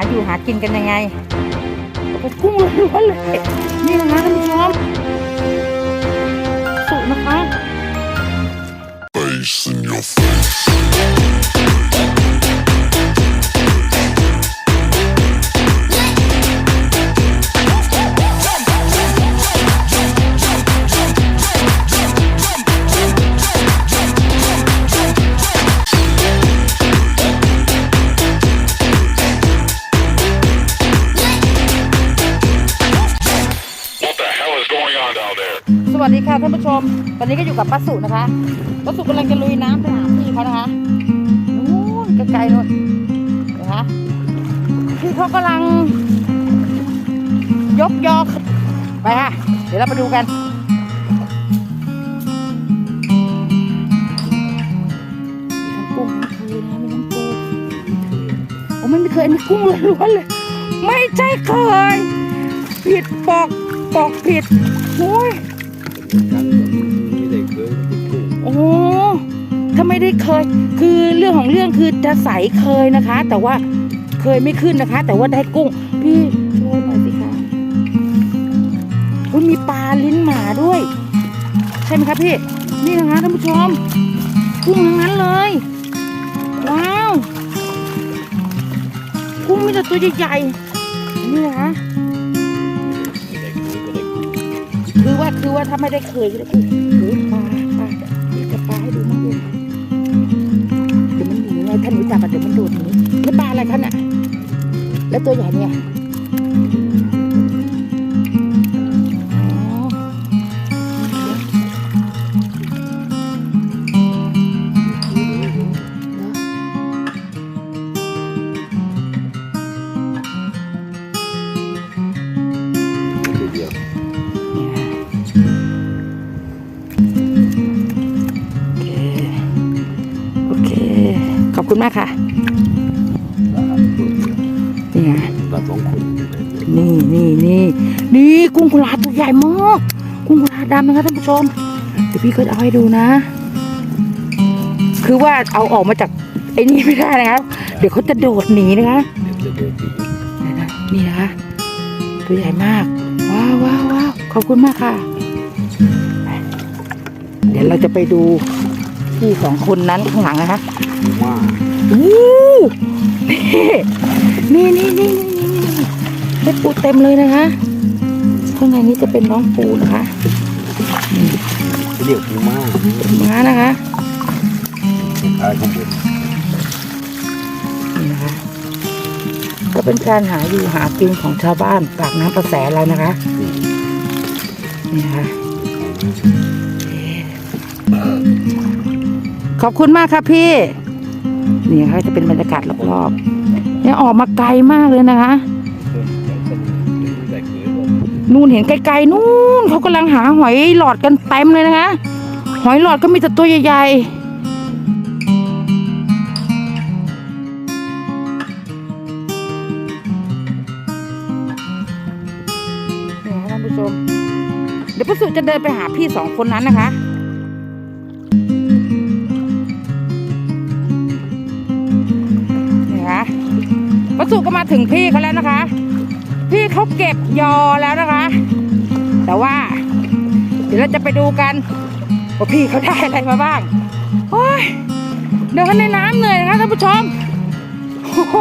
าอยู่หากินกันยังไงกุ้งล้วนเลย นี่นะคะท่านผู้ชมสุกนะคะ Face in your face. ตอนนี้ก็อยู่กับป้าสุนะคะป้าสุกำลังจะลุยน้ำไปหาพี่เขานะคะนู้นไกลๆนู้นนะคะพี่เขากำลัง ยกยอกไปค่ะเดี๋ยวเราไปดูกันมีทั้งกุ้งทั้งเคยนะมีทั้งปูโอ้ไม่เคยอันนี้กุ้งล้วนเลย ไม่ใช่เคย ผิดปอกปอกผิดโอ้ย เคย คือเรื่องของเรื่องคือจะใสเคยนะคะ แต่ว่าเคยไม่ขึ้นนะคะ แต่ว่าได้กุ้ง พี่โชว์หน่อยสิคะอุ๊ยมีปลาลิ้นหมาด้วย ใช่ไหมครับพี่ นี่นะคะท่านผู้ชมกุ้งทั้งนั้นเลย ว้าว กุ้งมีแต่ตัวใหญ่ๆนี่นะคะคือว่าคือว่าถ้าไม่ได้เคยก็ได้กุ้ง ไงท่านรู้จักอะเดี๋ยวมันโดดนีนี่ปลาอะไรคะน่ะ แล้วตัวใหญ่เนี่ยอ๋อเหรอเดียวโอเค อเคขอบคุณมากค่ะเนี่ไงปลาสองคนอยู่ในนี้นี่นี่นี่นี่กุ้งกุลาตัวใหญ่มากกุ้งกุลาดำนะคะท่านผู้ชมเดี๋ยวพี่ก็จะเอาให้ดูนะ คือว่าเอาออกมาจากไอ้นี่ไม่ได้นะคะเดี๋ยวเขาจะโดดหนีนะคะเดี๋ยวจะเดินดีเดี๋ยวนะนี่นะคะตัวใหญ่มากว้าวว้าวว้าวขอบคุณมากค่ะ เดี๋ยวเราจะไปดู พี่สองคนนั้นข้างหลังนะคะว่าอู้นี่นี่นี่นี่นี่นี่ได้ปูเต็มเลยนะคะข้างในนี้จะเป็นน้องปูนะคะเรียกปูม้าม้านะคะขายข้างบนนี่นะคะก็เป็นการหาอยู่หากินของชาวบ้านปากน้ำประแสเรานะคะนี่นะคะ ขอบคุณมากครับพี่ นี่นะคะจะเป็นบรรยากาศรอบๆเนี่ยออกมาไกลมากเลยนะคะ นู่นเห็นไกลๆนู่นเขากำลังหาหอยหลอดกันเต็มเลยนะคะ หอยหลอดก็มีแต่ตัวใหญ่ๆนี่ค่ะท่านผู้ชมเดี๋ยวพระสุจะเดินไปหาพี่สองคนนั้นนะคะ สุก็มาถึงพี่เขาแล้วนะคะ พี่เขาเก็บยอแล้วนะคะ แต่ว่า เดี๋ยวเราจะไปดูกันว่าพี่เขาได้อะไรมาบ้างโอ้ยเดินในน้ำเหนื่อยนะคะท่านผู้ชมโอ้โห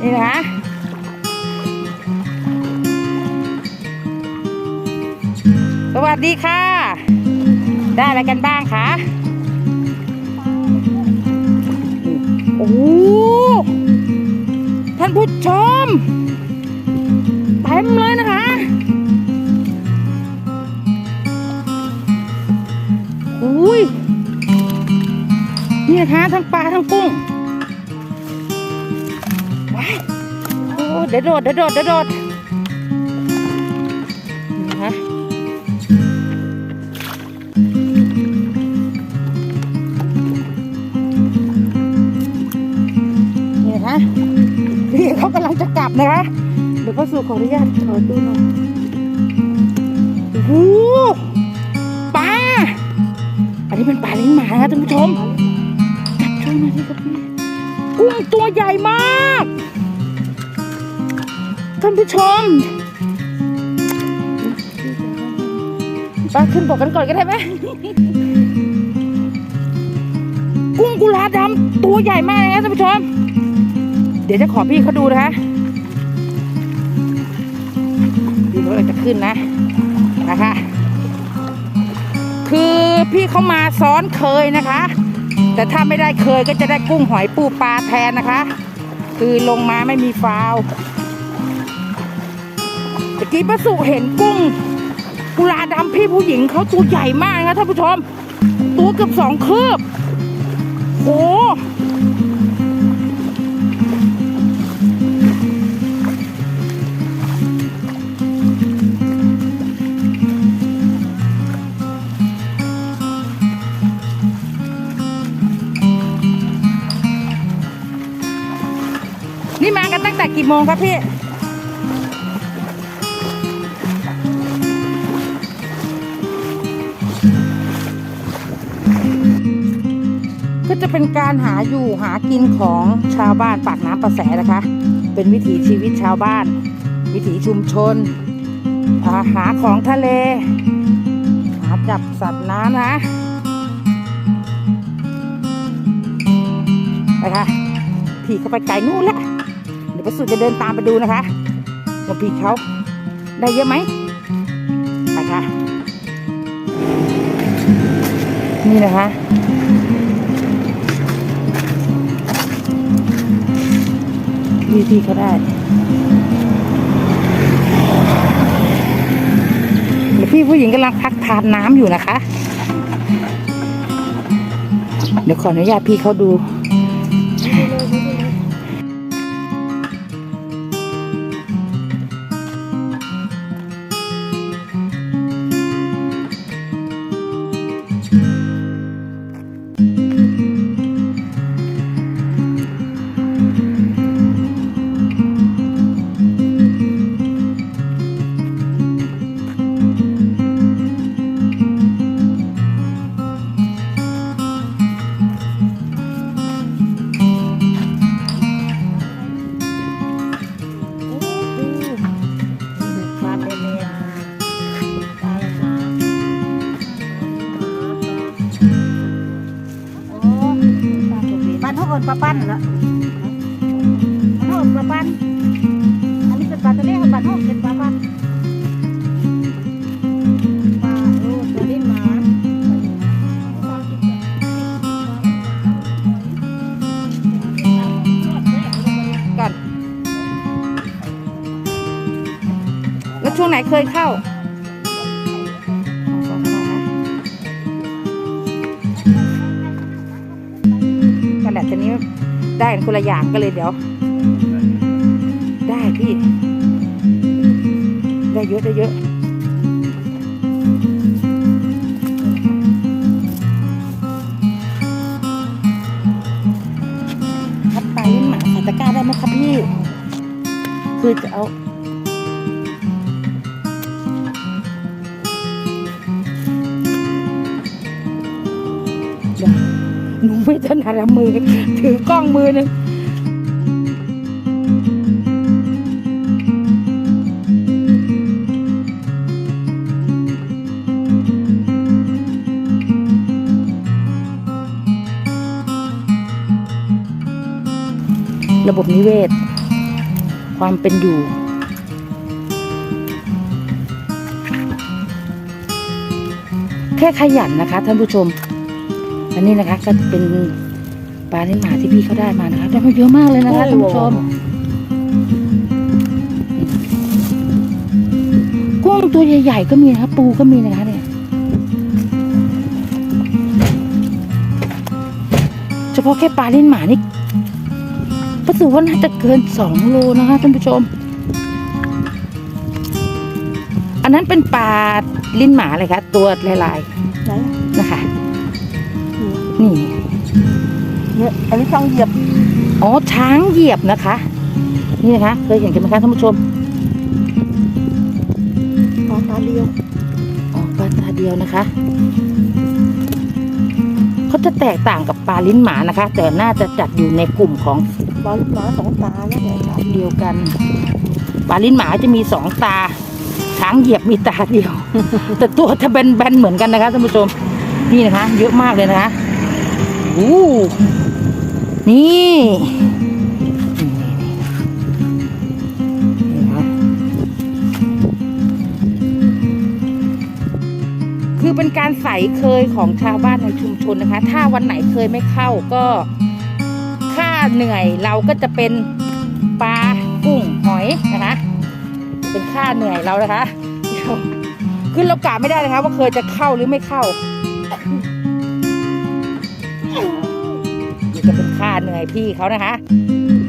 นี่นะคะสวัสดีค่ะ ได้อะไรกันบ้างคะ อ้โหท่านผู้ชมเต็มเลยนะคะอุ้ยนี่นะคะทั้งปลาทั้งกุ้งว้ายโอ้เดี๋ยวโดดเดี๋ยวโดดเดี๋ยวโดด นี่นะพี่เขากำลังจะกลับนะคะ เดี๋ยวก็สู่ขออนุญาตขอดูหน่อยโอ้ปลา อันนี้เป็นปลาลิ้นหมานะท่านผู้ชม จับช่วยหน่อยสิครับพี่กุ้งตัวใหญ่มาก ท่านผู้ชมไปขึ้นบอกกันก่อนก็ได้ไหมกุ้งกุลาดำตัวใหญ่มากนะท่านผู้ชม เดี๋ยวจะขอพี่เขาดูนะคะพี่เขาจะขึ้นนะนะคะ คือพี่เขามาซ้อนเคยนะคะ แต่ถ้าไม่ได้เคยก็จะได้กุ้งหอยปูปลาแทนนะคะ คือลงมาไม่มีฟาวตะกี้ประสุเห็นกุ้งกุลาดำพี่ผู้หญิงเขาตัวใหญ่มากนะคะท่านผู้ชม ตัวเกือบสองคืบโอ้ โมงครับพี่ก็จะเป็นการหาอยู่หากินของชาวบ้านปากน้ำประแสนะคะ เป็นวิถีชีวิตชาวบ้าน วิถีชุมชนาหาของทะเล หาจับสัตว์น้ำนะไปค่ะพี่เขาไปไกลนู่นละเดี๋ยวประสุจะเดินตามไปดูนะคะว่าพี่เขาได้เยอะไหมไปค่ะ นี่นะคะพี่พี่เขาได้เดี๋ยวพี่ผู้หญิงกำลังพักทานน้ำอยู่นะคะ เดี๋ยวขออนุญาตพี่เขาดู เป็นปลาเท่ากันปลาปั้นเหรอปลาเท่ากันปลาปั้นอันนี้เป็นปลาตัวเล็กปลาเท่าเป็นปลาปั้นปลาโอ้ตัวนี้มากินปลาก่อนแล้วช่วงไหนเคยเข้า แหละทีนี้ได้กันคนละอย่างก็เลยเดี๋ยว ได้พี่ ได้เยอะได้เยอะคัดไปหมาใส่ตะกร้าได้ไหมครับพี่ คือจะเอา ไม่ถนัดอะมือ ถือกล้องมือหนึงระบบนิเวศ ความเป็นอยู่ แค่ขยันนะคะท่านผู้ชม อันนี้นะคะก็เป็นปลาในหมาที่พี่เขาได้มานะคะได้มาเยอะมากเลยนะคะท่านผู้ชมกุ้งตัวใหญ่ๆก็มีนะคะปูก็มีนะคะเนี่ยเฉพาะแค่ปลาลิ้นหมานี่ประสูว่าน่าจะเกินสองโลนะคะท่านผู้ชม อันนั้นเป็นปลาลิ้นหมาเลยคะตัวลายไหนๆ นะคะนี่เนี่ยอันนี้ต้องเหยียบ อ๋อ ช้างเหยียบนะคะ นี่นะคะ เคยเห็นกันไหมคะท่านผู้ชมปลาตาเดียว อ๋อ ปลาตาเดียวนะคะ เขาจะแตกต่างกับปลาลิ้นหมานะคะ แต่น่าจะจัดอยู่ในกลุ่มของบอลหมาสองตาแล้วเนี่ยค่ะเดียวกัน ปลาลิ้นหมาจะมีสองตา ช้างเหยียบมีตาเดียว แต่ตัวจะแบนๆเหมือนกันนะคะท่านผู้ชม นี่นะคะ เยอะมากเลยนะคะอู้ นี่คือเป็นการใส่เคยของชาวบ้านในชุมชนนะคะ ถ้าวันไหนเคยไม่เข้าก็ค่าเหนื่อยเราก็จะเป็นปลากุ้งหอยนะคะ เป็นค่าเหนื่อยเรานะคะคือเรากะไม่ได้นะคะ ว่าเคยจะเข้าหรือไม่เข้า นี่จะเป็นค่าเหนื่อยพี่เขานะคะ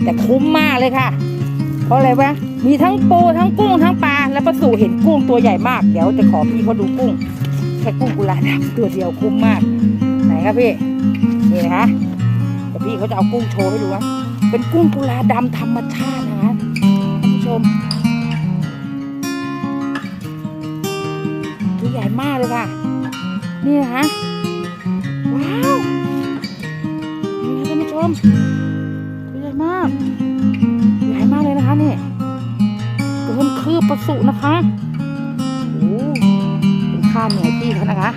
แต่คุ้มมากเลยค่ะ เพราะอะไรวะมีทั้งปูทั้งกุ้งทั้งปลาแล้วประสูเห็นกุ้งตัวใหญ่มาก เดี๋ยวจะขอพี่เขาดูกุ้งแค่กุ้งกุลาดำตัวเดียวคุ้มมาก ไหนครับพี่นี่นะคะเดี๋ยวพี่เขาจะเอากุ้งโชว์ให้ดูนะเป็นกุ้งกุลาดำธรรมชาตินะคะท่านผู้ชมตัวใหญ่มากเลยค่ะ นี่นะคะว้าว มตัวใหญ่มากใหญ่มากเลยนะคะนี่ตัวมันคืบประสุนะคะโอ้เป็นข้าเหนื่อยพี่เขานะคะ